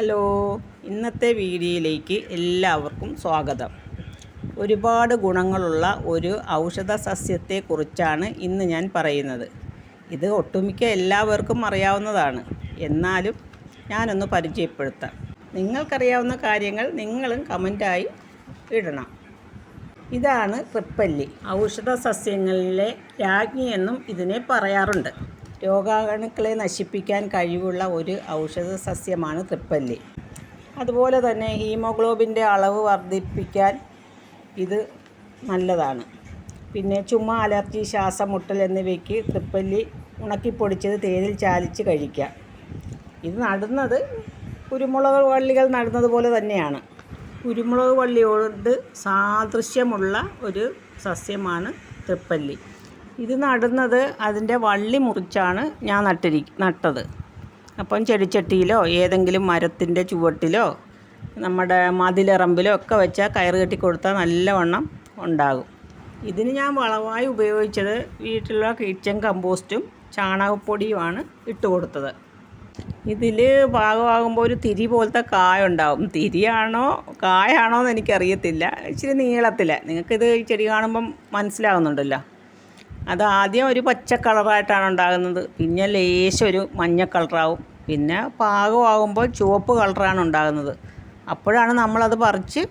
Hello. ഇന്നത്തെ വീഡിയോയിലേക്ക് എല്ലാവർക്കും സ്വാഗതം. ഒരുപാട് ഗുണങ്ങളുള്ള ഒരു ഔഷധ സസ്യത്തെക്കുറിച്ചാണ് ഇന്ന് ഞാൻ പറയുന്നത്. ഇത് ഒട്ടുമിക്ക എല്ലാവർക്കും അറിയാവുന്നതാണ്. എന്നാലും ഞാനൊന്ന് പരിചയപ്പെടുത്താം. നിങ്ങൾക്കറിയാവുന്ന കാര്യങ്ങൾ നിങ്ങളും കമന്റായി ഇടണം. ഇതാണ് ട്രിപ്പല്ലി ഔഷധ സസ്യങ്ങളിലെ രാജ്ഞി എന്നും ഇതിനെ പറയാറുണ്ട്. രോഗാണുക്കളെ നശിപ്പിക്കാൻ കഴിവുള്ള ഒരു ഔഷധ സസ്യമാണ് തൃപ്പല്ലി. അതുപോലെ തന്നെ ഹീമോഗ്ലോബിന്റെ അളവ് വർദ്ധിപ്പിക്കാൻ ഇത് നല്ലതാണ്. പിന്നെ ചുമ അലർജി ശ്വാസം മുട്ടൽ എന്നിവയ്ക്ക് തൃപ്പല്ലി ഉണക്കിപ്പൊടിച്ചത് തേനിൽ ചാലിച്ച് കഴിക്കാം. ഇത് നടുന്നത് കുരുമുളക് വള്ളികൾ നടുന്നത് പോലെ തന്നെയാണ്. കുരുമുളക് വള്ളിയോട് സാദൃശ്യമുള്ള ഒരു സസ്യമാണ് തൃപ്പല്ലി. ഇത് നടുന്നത് അതിന്റെ വള്ളി മുറിച്ചാണ് ഞാൻ നട്ടിരി നട്ടത്. അപ്പം ചെടിച്ചട്ടിയിലോ ഏതെങ്കിലും മരത്തിന്റെ ചുവട്ടിലോ നമ്മുടെ മതിലിറമ്പിലോ ഒക്കെ വെച്ചാൽ കയറ് കെട്ടി കൊടുത്താൽ നല്ലവണ്ണം ഉണ്ടാകും. ഇതിന് ഞാൻ വളമായി ഉപയോഗിച്ചത് വീട്ടിലുള്ള കിച്ചൺ കമ്പോസ്റ്റും ചാണകപ്പൊടിയുമാണ് ഇട്ട് കൊടുത്തത്. ഇതിൽ ഭാഗമാകുമ്പോൾ ഒരു തിരി പോലത്തെ കായ ഉണ്ടാവും. തിരിയാണോ കായാണോ എന്ന് എനിക്കറിയത്തില്ല. ഇച്ചിരി നീളത്തിൽ നിങ്ങൾക്കിത് ചെടി കാണുമ്പം മനസ്സിലാകുന്നുണ്ടല്ലോ അത് ആദ്യം ഒരു പച്ച കളറായിട്ടാണ് ഉണ്ടാകുന്നത്. പിന്നെ ലേശം ഒരു മഞ്ഞ കളറാവും. പിന്നെ പാകമാകുമ്പോൾ ചുവപ്പ് കളറാണ് ഉണ്ടാകുന്നത്. അപ്പോഴാണ് നമ്മളത് പറിച്ച്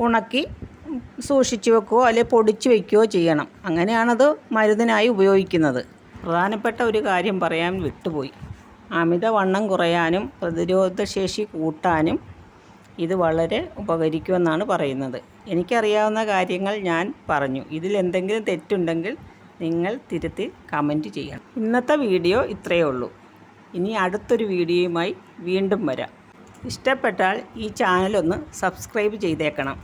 ഉണക്കി സൂക്ഷിച്ച് വെക്കുകയോ അല്ലെങ്കിൽ പൊടിച്ച് വയ്ക്കുകയോ ചെയ്യണം. അങ്ങനെയാണത് മരുന്നിനായി ഉപയോഗിക്കുന്നത്. പ്രധാനപ്പെട്ട ഒരു കാര്യം പറയാൻ വിട്ടുപോയി. അമിതവണ്ണം കുറയാനും പ്രതിരോധശേഷി കൂട്ടാനും ഇത് വളരെ ഉപകരിക്കുമെന്നാണ് പറയുന്നത്. എനിക്കറിയാവുന്ന കാര്യങ്ങൾ ഞാൻ പറഞ്ഞു. ഇതിൽ എന്തെങ്കിലും തെറ്റുണ്ടെങ്കിൽ നിങ്ങൾ തിരുത്തി കമന്റ് ചെയ്യണം. ഇന്നത്തെ വീഡിയോ ഇത്രയേ ഉള്ളൂ. ഇനി അടുത്തൊരു വീഡിയോയുമായി വീണ്ടും വരാം. ഇഷ്ടപ്പെട്ടാൽ ഈ ചാനലൊന്ന് സബ്സ്ക്രൈബ് ചെയ്തേക്കണം.